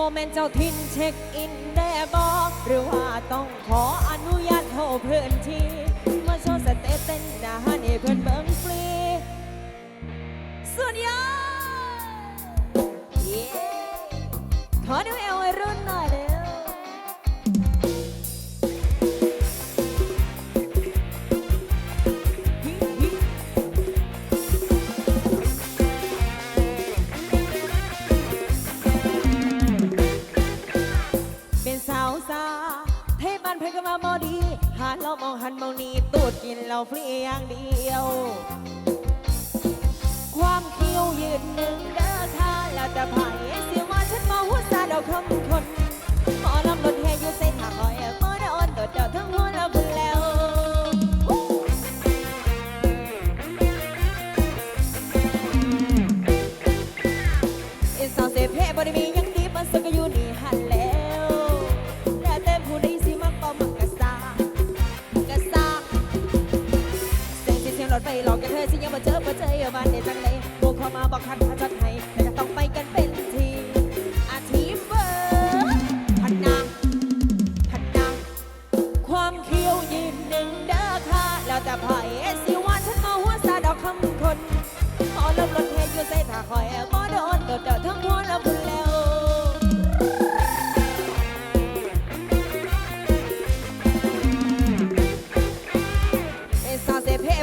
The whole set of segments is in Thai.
โมเมนต์เจ้าทินเช็คอินได้บอกหรือว่าต้องขออนุญาตโทรเพื่อนทีมาโชว์สเตตเต้นนะฮะนี่เพื่อนเบิ้งฟรีสุดยอดขอดูเอ ให้ก็มาบอดี หาเรามองหันมองนี้ตูดกินเราฟรีอย่างเดียว ความคี้ยวยืนหนึ่งเด้อท่าแล้วแต่ไผ่เสียว่าฉันมางหัวซาดอกคำคนหมอลำรถแห่อยู่เส่ถังอ้อยเมื่อได้อ่อนตดเดาทั้งหัวเรา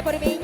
por mí.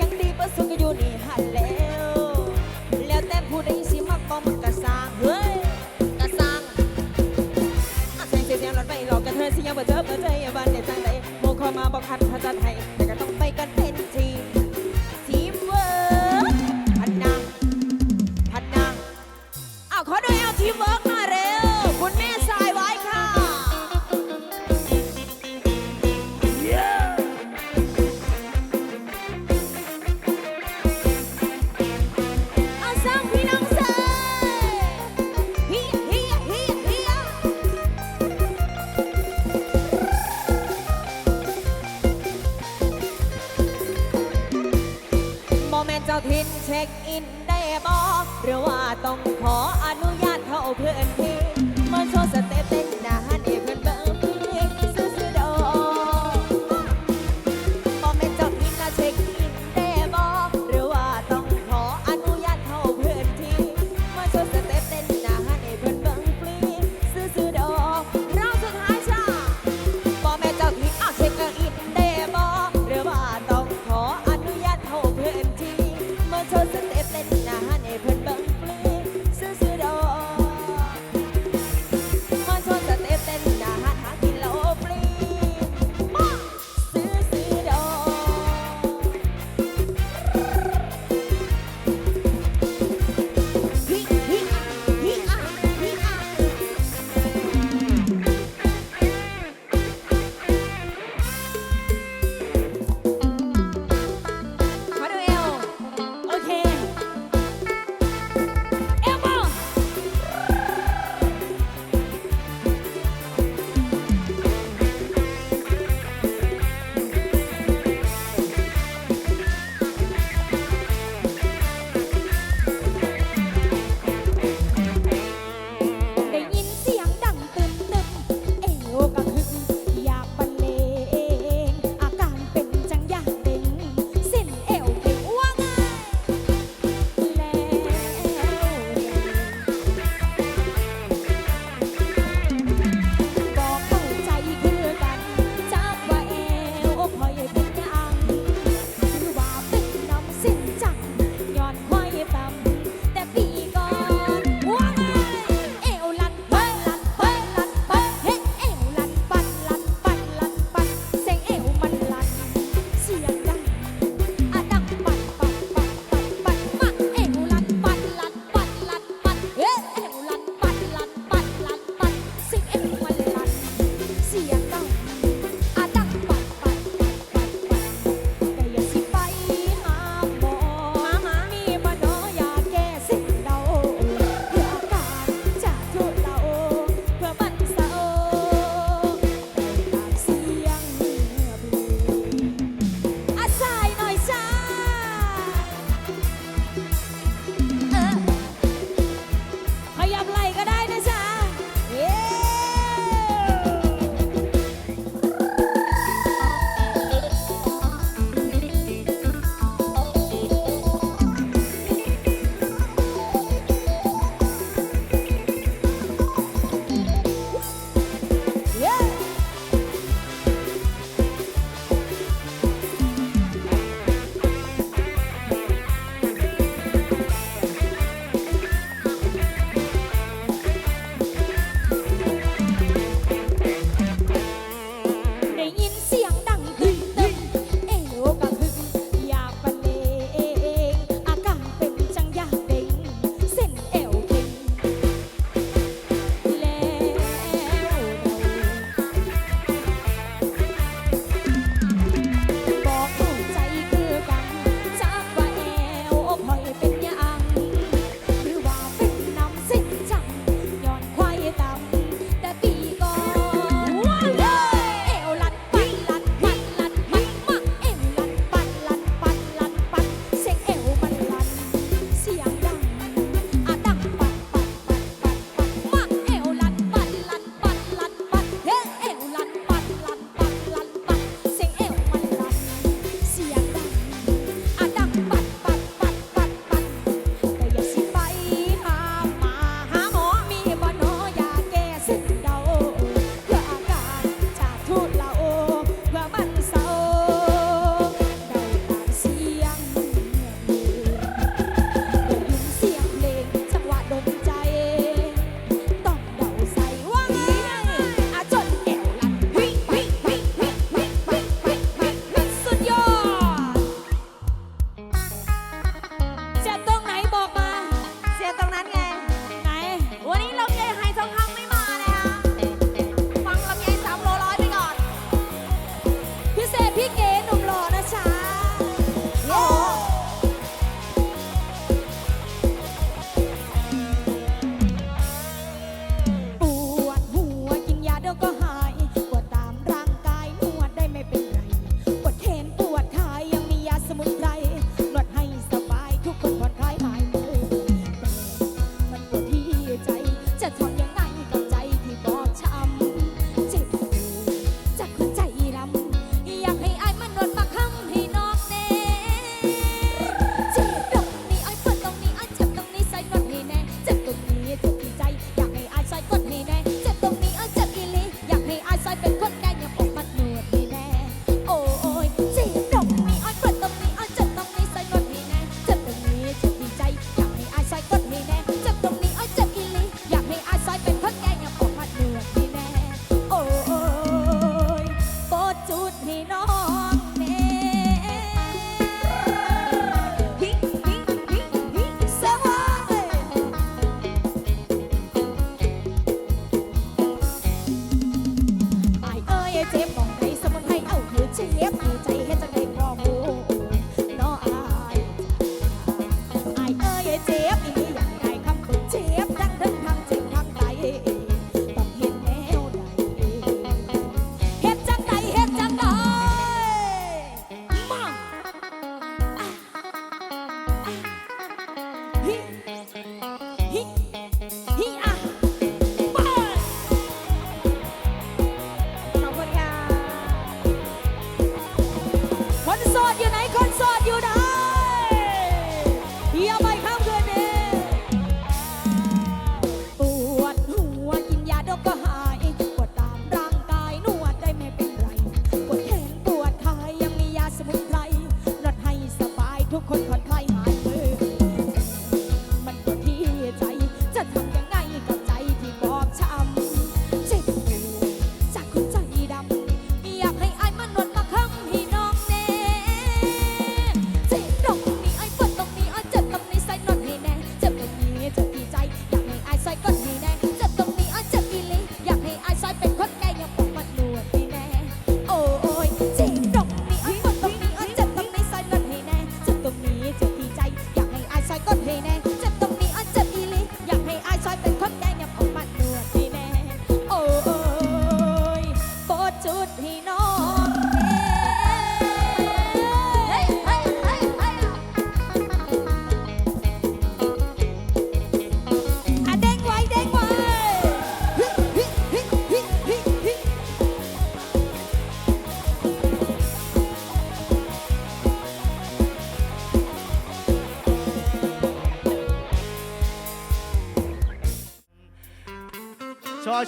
เช็คอินได้บอกหรือว่าต้องขออนุญาตเข้าเพื่อนพี่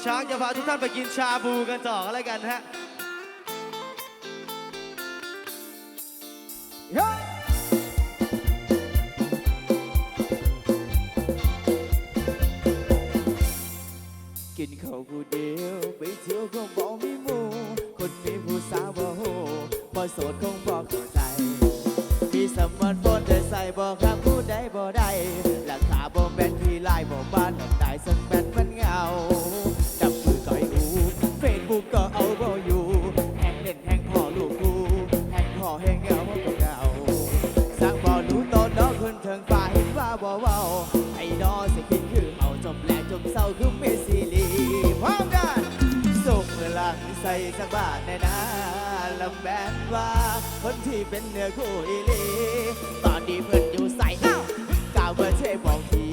ช้างจะพาทุกท่านไปกินชาบูกันต่ออะไรกันฮะกินข้าวผู้เดียวไปเที่ยวก็บอกไม่มูคนมีผู้สาวบ่โหพอสดคงบ่ สักบาทในนาลำแบนว่า คนที่เป็นเนื้อคู่อีลี ตอนนี้เพื่อนอยู่ใส่ก้าวเบอร์เช่บอกที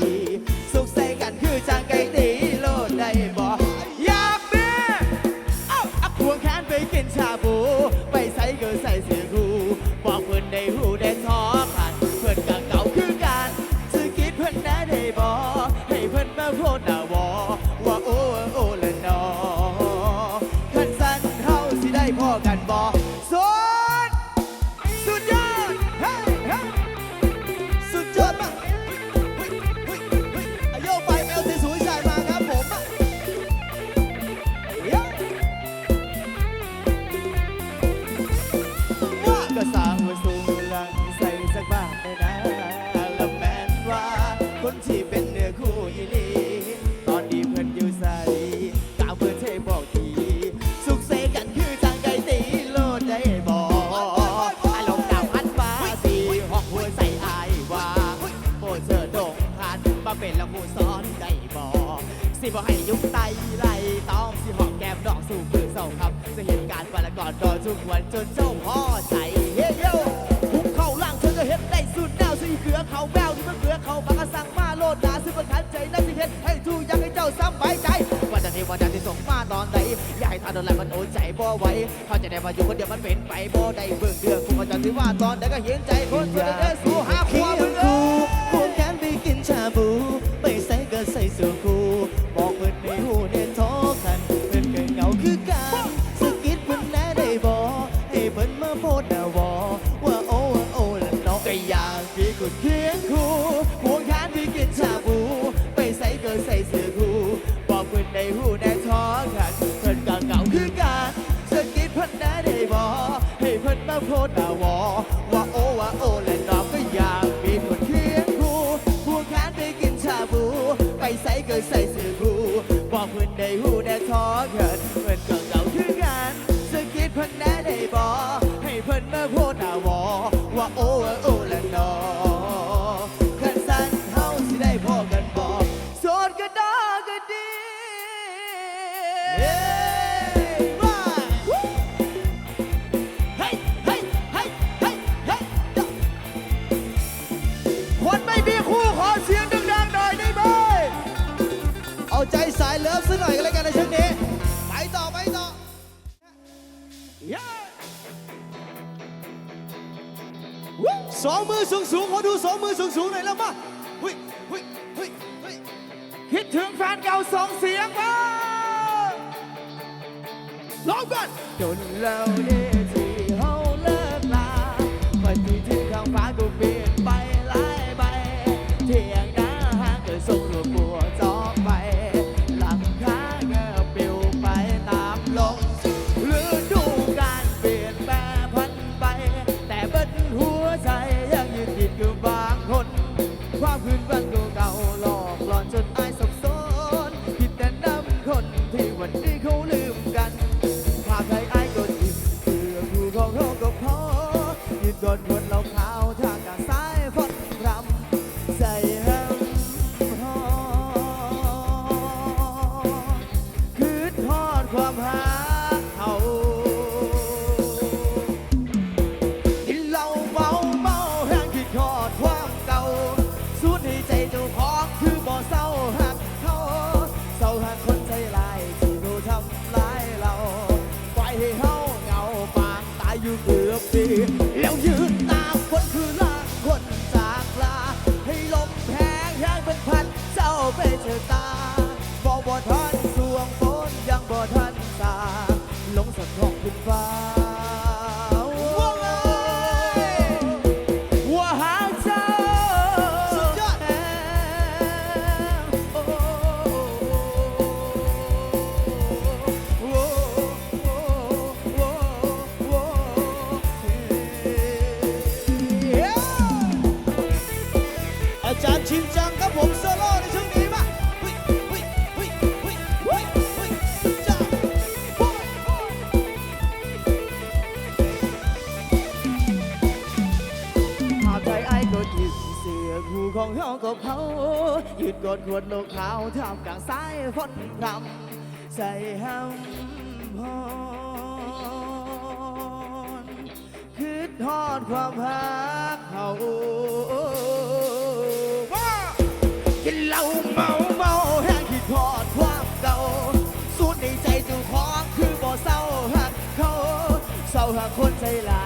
สิบ่ให้ยุกไตไหลต้องสิหอมแก้มดอกสู่มือเศร้าครับจะเห็นการวันละก่อนรอจุกวนจนเจ้าพ่อใจเฮ้ยโยหุบเข้าล่างเธอจะเห็นได้สุดแนวสีเขือเขาแววที่มื่อเขือเขาปากสังมาโลดดาซึ่งประคันใจนั่นสิเห็นให้ทูยังให้เจ้าซ้ำไว้ใจวันนี้วันนี้ส่งมาตอนใดอย่าให้ทานโดนแล้วมันโอนใจบ่ไหวเขาจะได้มาอยู่คนเดียวมันเป็นไปบ่ได้เบื่อเดือดคุณก็จะถือว่าตอนไหนก็เห็นใจคนเพื่อนเดินสู่หาควา ก็ใส่เสื้อผู้บอกเพื่อนได้หูแน่ท้อเกิน เลิฟซึ่งหน่อยกันเลยกันในช่วงนี้ ไปต่อ ไปต่อ สองมือสูงสูงขอดูสองมือสูงสูงหน่อยแล้วมาเฮ้ยเฮ้ยเฮ้ยเฮ้ยคิดถึงแฟนเก่าสองเสียงบ้าร้องกันจนเราได้ เสือคู่ของเขากับเขายืดกอดขวดโลกขาวท่ามกลางสายฝนพรำใส่ห้ำพนคืดทอดความหักเขากินเหล้าเมาเมาแห้งคิดทอดความเก่าสูดในใจจ้าของคือบ่เศร้าหักเขาเศร้าหักคนใจลา